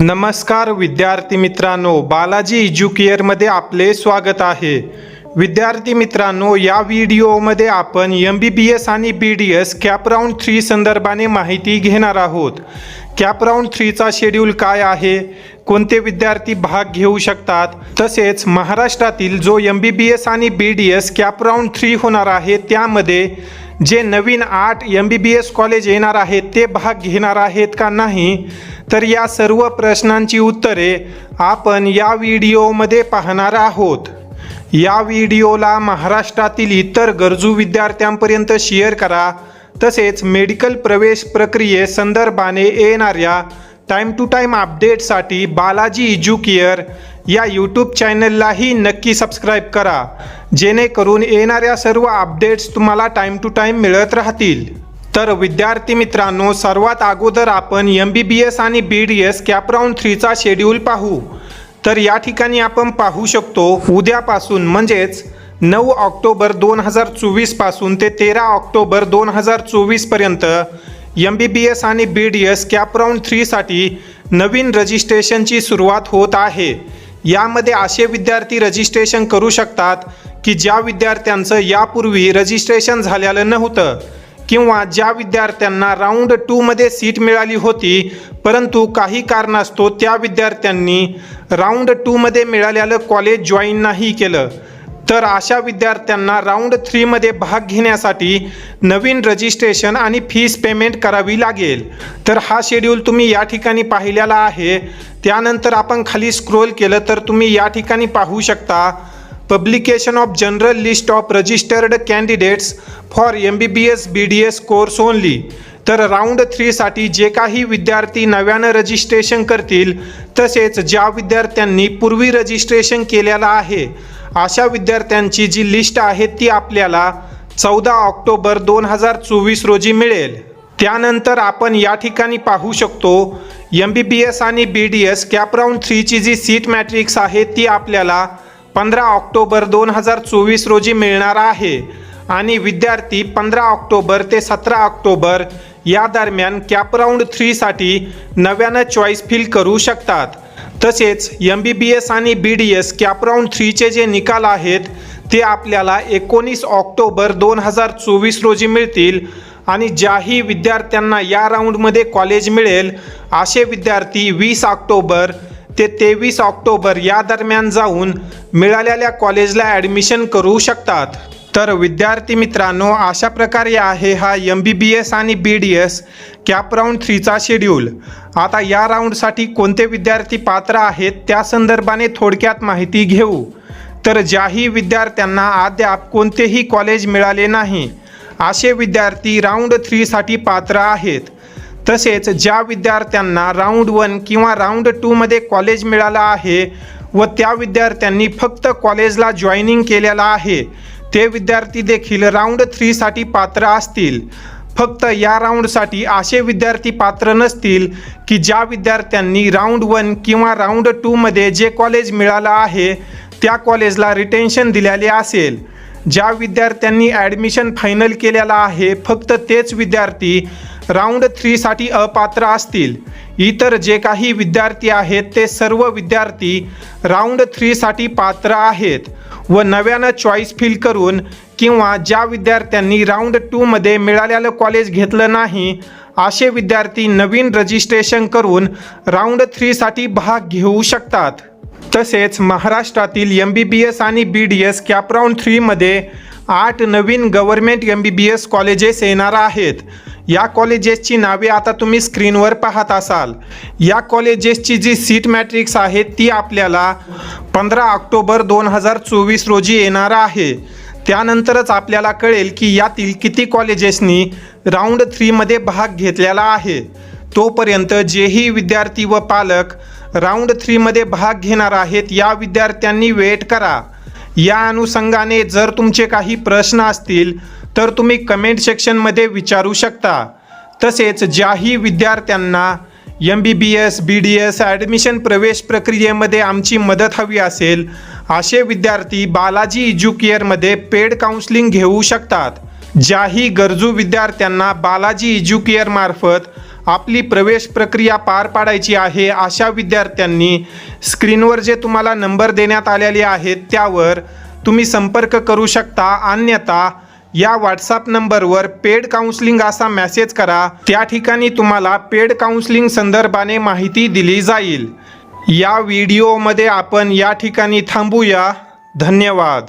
नमस्कार विद्यार्थी मित्रांनो बालाजी एज्युकेअरमध्ये आपले स्वागत आहे. विद्यार्थी मित्रांनो या व्हिडिओमध्ये आपण एम बी बी एस आणि B D S cap round three संदर्भाने माहिती घेणार आहोत. कॅपराऊंड थ्रीचा शेड्यूल काय आहे? कोणते विद्यार्थी भाग घेऊ शकतात? तसेच महाराष्ट्रातील जो एम बी बी एस आणि B D S cap round three होणार आहे त्यामध्ये जे नवीन आठ M B B S college येणार आहेत ते भाग घेणार आहेत का नाही? तर या सर्व प्रश्नांची उत्तरे आपण या व्हिडिओमध्ये पाहणार आहोत. या व्हिडिओला महाराष्ट्रातील इतर गरजू विद्यार्थ्यांपर्यंत शेअर करा. तसेच मेडिकल प्रवेश प्रक्रिये संदर्भाने येणाऱ्या टाईम टू टाईम अपडेटसाठी बालाजी एज्युकेअर या यूट्यूब चॅनललाही नक्की सबस्क्राईब करा. जेणेकरून येणाऱ्या सर्व अपडेट्स तुम्हाला टाईम टू टाईम मिळत राहतील. तर विद्यार्थी मित्रांनो सर्वात अगोदर आपण एम बी बी एस आणि B D S CAP round थ्रीचा schedule पाहू. तर या ठिकाणी आपण पाहू शकतो उद्यापासून म्हणजेच नऊ ऑक्टोबर दोन हजार चोवीसपासून ते तेरा ऑक्टोबर दोन हजार चोवीसपर्यंत एम बी बी एस आणि बी डी एस कॅपराऊंड थ्रीसाठी नवीन रजिस्ट्रेशनची सुरुवात होत आहे. यामध्ये असे विद्यार्थी रजिस्ट्रेशन करू शकतात की ज्या विद्यार्थ्यांचं यापूर्वी रजिस्ट्रेशन झालेलं नव्हतं किंवा ज्या विद्यार्थ्यांना राऊंड टूमध्ये सीट मिळाली होती परंतु काही कारणास्तव त्या विद्यार्थ्यांनी राऊंड टूमध्ये मिळालेलं कॉलेज जॉईन नाही केलं. तर अशा विद्यार्थ्यांना राऊंड थ्रीमध्ये भाग घेण्यासाठी नवीन रजिस्ट्रेशन आणि फीस पेमेंट करावी लागेल. तर हा शेड्यूल तुम्ही या ठिकाणी पाहिलेला आहे. त्यानंतर आपण खाली स्क्रोल केलं तर तुम्ही या ठिकाणी पाहू शकता publication of general list of registered candidates for M B B S B D S course only तर राऊंड थ्रीसाठी जे काही विद्यार्थी नव्यानं रजिस्ट्रेशन करतील तसेच ज्या विद्यार्थ्यांनी पूर्वी रजिस्ट्रेशन केलेलं आहे अशा विद्यार्थ्यांची जी लिस्ट आहे ती आपल्याला चौदा ऑक्टोबर दोन हजार चोवीस रोजी मिळेल. त्यानंतर आपण या ठिकाणी पाहू शकतो एम बी बी एस आणि B D S CAP round थ्रीची जी सीट मॅट्रिक्स आहे ती आपल्याला पंधरा ऑक्टोबर दोन हजार चोवीस रोजी मिळणार आहे. आणि विद्यार्थी पंधरा ऑक्टोबर ते सतरा ऑक्टोबर या दरम्यान कॅपराऊंड थ्रीसाठी नव्यानं चॉईस फिल करू शकतात. तसेच एम बी बी एस आणि बी डी एस कॅपराऊंड थ्रीचे जे निकाल आहेत ते आपल्याला एकोणीस ऑक्टोबर दोन हजार चोवीस रोजी मिळतील आणि ज्याही विद्यार्थ्यांना या राऊंडमध्ये कॉलेज मिळेल असे विद्यार्थी वीस ऑक्टोबर ते तेवीस ऑक्टोबर या दरम्यान जाऊन मिळालेल्या कॉलेजला ॲडमिशन करू शकतात. तर विद्यार्थी मित्रांनो अशा प्रकारे आहे हा एम बी बी एस आणि B D S cap round थ्रीचा schedule आता या राऊंडसाठी कोणते विद्यार्थी पात्र आहेत त्या संदर्भाने थोडक्यात माहिती घेऊ. तर ज्याही विद्यार्थ्यांना अद्याप कोणतेही कॉलेज मिळाले नाही असे विद्यार्थी राऊंड थ्रीसाठी पात्र आहेत. तसेच ज्या विद्यार्थ्यांना राऊंड वन किंवा राऊंड टूमध्ये कॉलेज मिळालं आहे व त्या विद्यार्थ्यांनी फक्त कॉलेजला जॉईनिंग केलेलं आहे ते विद्यार्थी देखील राऊंड थ्रीसाठी पात्र असतील. फक्त या राऊंडसाठी असे विद्यार्थी पात्र नसतील की ज्या विद्यार्थ्यांनी राऊंड वन किंवा राऊंड टूमध्ये जे कॉलेज मिळालं आहे त्या कॉलेजला रिटेन्शन दिलेले असेल. ज्या विद्यार्थ्यांनी ॲडमिशन फायनल केलेला आहे फक्त तेच विद्यार्थी राऊंड थ्रीसाठी अपात्र असतील. इतर जे काही विद्यार्थी आहेत ते सर्व विद्यार्थी राऊंड थ्रीसाठी पात्र आहेत. व नव्यानं चॉईस फिल करून किंवा ज्या विद्यार्थ्यांनी राऊंड टूमध्ये मिळालेलं कॉलेज घेतलं नाही असे विद्यार्थी नवीन रजिस्ट्रेशन करून राऊंड थ्रीसाठी भाग घेऊ शकतात. तसेच महाराष्ट्रातील एम बी बी एस आणि बी डी एस कॅपराऊंड थ्रीमध्ये आठ नवीन government M B B S colleges येणार आहेत. या कॉलेजेसची नावे आता तुम्ही स्क्रीनवर पाहत असाल. या कॉलेजेसची जी सीट मॅट्रिक्स आहे ती आपल्याला पंधरा ऑक्टोबर दोन हजार चोवीस रोजी येणार आहे. त्यानंतरच आपल्याला कळेल की यातील किती कॉलेजेसनी राऊंड थ्रीमध्ये भाग घेतलेला आहे. तोपर्यंत जेही विद्यार्थी व पालक राऊंड थ्रीमध्ये भाग घेणार आहेत या विद्यार्थ्यांनी वेट करा. या अनुषंगाने जर तुमचे काही प्रश्न असतील तर तुम्ही कमेंट सेक्शनमध्ये विचारू शकता. तसेच ज्याही विद्यार्थ्यांना M B B S B D S admission प्रवेश प्रक्रियेमध्ये आमची मदत हवी असेल असे विद्यार्थी बालाजी एज्युकेअरमध्ये पेड काउन्सिलिंग घेऊ शकतात ज्याही गरजू विद्यार्थ्यांना बालाजी एज्युकेअर मार्फत आपली प्रवेश प्रक्रिया पार पाडायची आहे अशा विद्यार्थ्यांनी स्क्रीनवर जे तुम्हाला नंबर देण्यात आलेले आहेत त्यावर तुम्ही संपर्क करू शकता. अन्यथा या व्हॉट्सअप नंबरवर पेड काउन्सिलिंग असा मेसेज करा. त्या ठिकाणी तुम्हाला पेड काउन्सिलिंग संदर्भाने माहिती दिली जाईल. या व्हिडिओमध्ये आपण या ठिकाणी थांबूया. धन्यवाद.